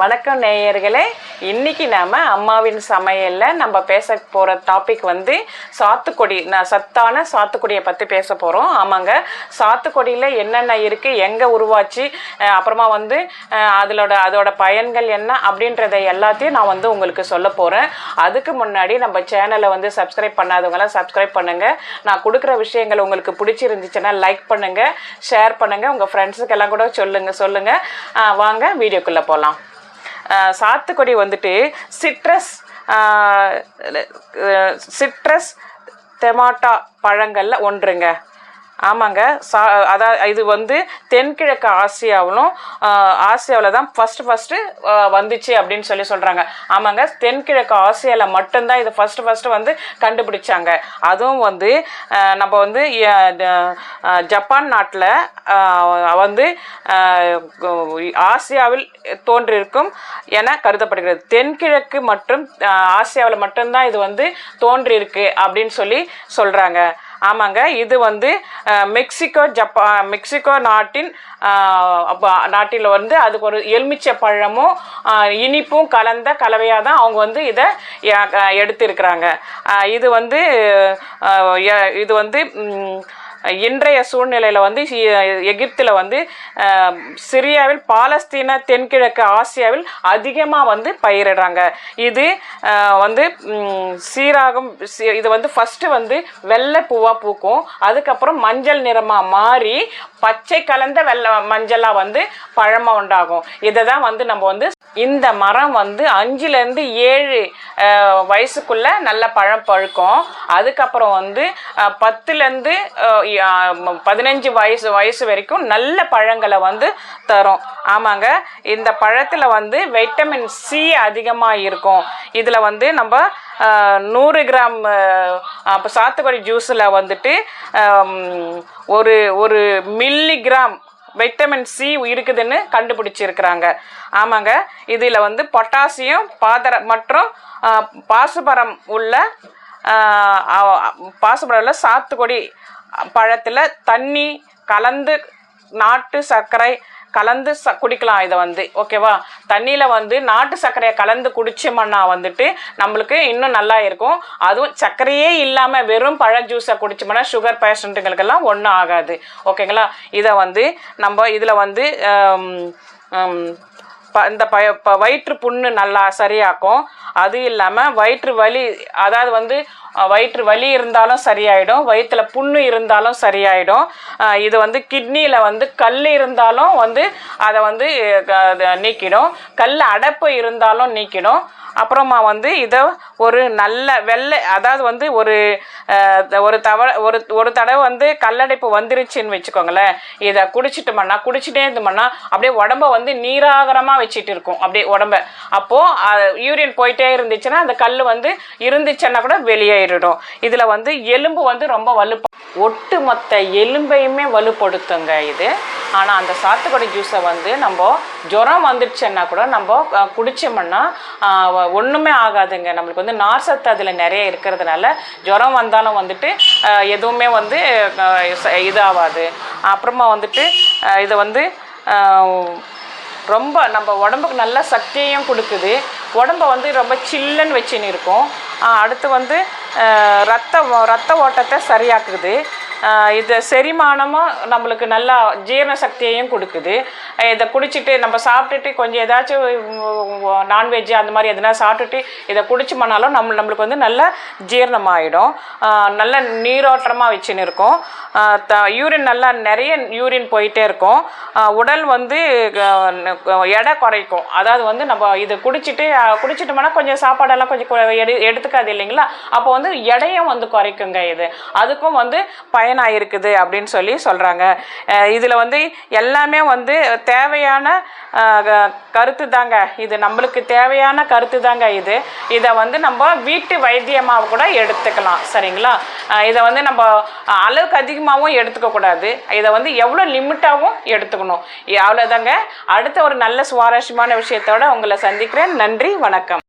வணக்கம் நேயர்களே. இன்னைக்கு நாம அம்மாவின் சமையல்ல நம்ம பேச போற டாபிக் வந்து சாத்துக்குடி நான் சத்தான சாத்துக்குடியை பத்தி பேச போறோம். ஆமாங்க. சாத்துக்குடியில என்னென்ன இருக்கு எங்க உருவாச்சு அப்புறமா வந்து அஹ் அதோட அதோட பயன்கள் என்ன அப்படின்றத எல்லாத்தையும் நான் வந்து உங்களுக்கு சொல்ல போறேன். அதுக்கு முன்னாடி நம்ம சேனலை வந்து சப்ஸ்கிரைப் பண்ணாதவங்களாம் சப்ஸ்கிரைப் பண்ணுங்க. நான் கொடுக்குற விஷயங்கள் உங்களுக்கு பிடிச்சிருந்துச்சுன்னா லைக் பண்ணுங்க ஷேர் பண்ணுங்க உங்க ஃப்ரெண்ட்ஸுக்கு எல்லாம் கூட சொல்லுங்க சொல்லுங்க. வாங்க வீடியோக்குள்ள போகலாம் சாத்துக்குடி வந்துட்டு சிட்ரஸ் சிட்ரஸ் தெமாட்டா பழங்களில் ஒன்றுங்க. ஆமாங்க. சா அதான் இது வந்து தென்கிழக்கு ஆசியாவிலும் ஆசியாவில் தான் ஃபஸ்ட்டு ஃபஸ்ட்டு வந்துச்சு அப்படின்னு சொல்லி சொல்கிறாங்க ஆமாங்க. தென்கிழக்கு ஆசியாவில் மட்டும்தான் இது ஃபஸ்ட்டு ஃபஸ்ட்டு வந்து கண்டுபிடிச்சாங்க. அதுவும் வந்து நம்ம வந்து ஜப்பான் நாட்டில் வந்து ஆசியாவில் தோன்றியிருக்கும் என கருதப்படுகிறது. தென்கிழக்கு மற்றும் ஆசியாவில் மட்டும்தான் இது வந்து தோன்றியிருக்கு அப்படின்னு சொல்லி சொல்கிறாங்க ஆமாங்க இது வந்து மெக்சிகோ ஜப்பா மெக்சிகோ நாட்டின் நாட்டில் வந்து அதுக்கு ஒரு எலுமிச்சை பழமும் இனிப்பும் கலந்த கலவையாக தான் அவங்க வந்து இதை எடுத்திருக்கிறாங்க. இது வந்து எ- இது வந்து இன்றைய சூழ்நிலையில் வந்து எகிப்தில் வந்து சிரியாவில் பாலஸ்தீன தென்கிழக்கு ஆசியாவில் அதிகமாக வந்து பயிரிடுறாங்க. இது வந்து சீராகும் இது வந்து ஃபஸ்ட்டு வந்து வெள்ளை பூவாக பூக்கும். அதுக்கப்புறம் மஞ்சள் நிறமாக மாறி பச்சை கலந்த வெள்ளை மஞ்சளாக வந்து பழமாக உண்டாகும். இதை தான் வந்து நம்ம வந்து இந்த மரம் வந்து அஞ்சுலேருந்து ஏழு வயசுக்குள்ள நல்ல பழம் பழுக்கும். அதுக்கப்புறம் வந்து பத்துலேருந்து பதினஞ்சு வயசு வயசு வரைக்கும் நல்ல பழங்களை வந்து தரும். ஆமாங்க. இந்த பழத்தில் வந்து வைட்டமின் சி அதிகமாக இருக்கும். இதில் வந்து நம்ம நூறு கிராம் அப்போ சாத்துக்குடி ஜூஸில் வந்துட்டு ஒரு ஒரு மில்லி கிராம் வைட்டமின் சி இருக்குதுன்னு கண்டுபிடிச்சிருக்கிறாங்க. ஆமாங்க இதில் வந்து பொட்டாசியம் பாதர மற்றும் பாசுபரம் உள்ள பாசுபரம் உள்ள சாத்துக்குடி பழத்தில் தண்ணி கலந்து நாட்டு சர்க்கரை கலந்து ச குடிக்கலாம் இதை வந்து ஓகேவா தண்ணியில் வந்து நாட்டு சர்க்கரையை கலந்து குடிச்சோம்னா வந்துட்டு நம்மளுக்கு இன்னும் நல்லா இருக்கும். அதுவும் சர்க்கரையே இல்லாமல் வெறும் பழ ஜூஸை குடிச்சோம்னா சுகர் பேஷண்ட்டுங்களுக்கெல்லாம் ஒன்றும் ஆகாது. ஓகேங்களா இதை வந்து நம்ம இதில் வந்து ப இந்த ப ப- வயிற்று புண்ணு நல்லா சரியாக்கும். அது இல்லாமல் வயிற்று வலி அதாவது வந்து வயிற்று வலி இருந்தாலும் சரியாயிடும் வயிற்றுல புண்ணு இருந்தாலும் சரியாயிடும். இது வந்து கிட்னியில் வந்து கல் இருந்தாலும் வந்து அதை வந்து நீக்கிடும். கல் அடைப்பு இருந்தாலும் நீக்கிடும். அப்புறமா வந்து இதை ஒரு நல்ல வெள்ளை அதாவது வந்து ஒரு ஒரு தவ ஒரு ஒரு தடவை வந்து கல்லடைப்பு வந்துருச்சுன்னு வச்சுக்கோங்களேன். இதை குடிச்சிட்டோம்னா குடிச்சிட்டே இருந்தோம்னா அப்படியே உடம்ப வந்து நீராகரமாக வச்சுட்டு இருக்கும். அப்படியே உடம்ப. அப்போது யூரியன் போயிட்டே இருந்துச்சுன்னா அந்த கல் வந்து இருந்துச்சுன்னா கூட வெளியே ஏறிடும் இதில் வந்து எலும்பு வந்து ரொம்ப வலுப்ப ஒட்டு மொத்த எலும்பையுமே வலுப்படுத்துங்க இது. ஆனால் அந்த சாத்துக்குடி ஜூஸை வந்து நம்ம ஜுரம் வந்துடுச்சுன்னா கூட நம்ம குடித்தோம்னா ஒன்றுமே ஆகாதுங்க. நம்மளுக்கு வந்து நார் சத்து அதில் நிறைய இருக்கிறதுனால ஜுரம் வந்தாலும் வந்துட்டு எதுவுமே வந்து இதாகாது அப்புறமா வந்துட்டு இதை வந்து ரொம்ப நம்ம உடம்புக்கு நல்ல சக்தியையும் கொடுக்குது. உடம்ப வந்து ரொம்ப சில்லுன்னு வச்சுன்னு இருக்கும். அடுத்து வந்து ரத்த ரத்த ஓட்டத்தை சரியாக்குது. இது செரிமானமும் நம்மளுக்கு நல்லா ஜீரண சக்தியையும் கொடுக்குது. இதை குடிச்சிட்டு நம்ம சாப்பிட்டுட்டு கொஞ்சம் ஏதாச்சும் நான்வெஜ் அந்த மாதிரி எதனா சாப்பிட்டுட்டு இதை குடிச்சோம்னாலும் நம்ம நம்மளுக்கு வந்து நல்ல ஜீரணமாயிடும். நல்ல நீரோட்டமாக வச்சுன்னு இருக்கும். யூரின் நல்லா நிறைய யூரின் போயிட்டே இருக்கும். உடல் வந்து எடை குறைக்கும். அதாவது வந்து நம்ம இது குடிச்சிட்டு குடிச்சிட்டோம்னா கொஞ்சம் சாப்பாடெல்லாம் கொஞ்சம் எடு எடுத்துக்காது இல்லைங்களா? அப்போ வந்து எடையும் வந்து குறைக்குங்க இது. அதுக்கும் வந்து பயனாக இருக்குது அப்படின்னு சொல்லி சொல்கிறாங்க இதில் வந்து எல்லாமே வந்து தேவையான க- கருத்து தாங்க இது நம்மளுக்கு தேவையான கருத்து தாங்க இது. இதை வந்து நம்ம வீட்டு வைத்தியமாக கூட எடுத்துக்கலாம். சரிங்களா? இதை வந்து நம்ம அளவுக்கு அளவுக்கு அதிகமாகவும் எடுத்துக்கக்கூடாது இதை வந்து எவ்வளோ லிமிட்டாகவும் எடுத்துக்கணும். அவ்வளோதாங்க அடுத்த ஒரு நல்ல சுவாரஸ்யமான விஷயத்தோட உங்களை சந்திக்கிறேன். நன்றி வணக்கம்.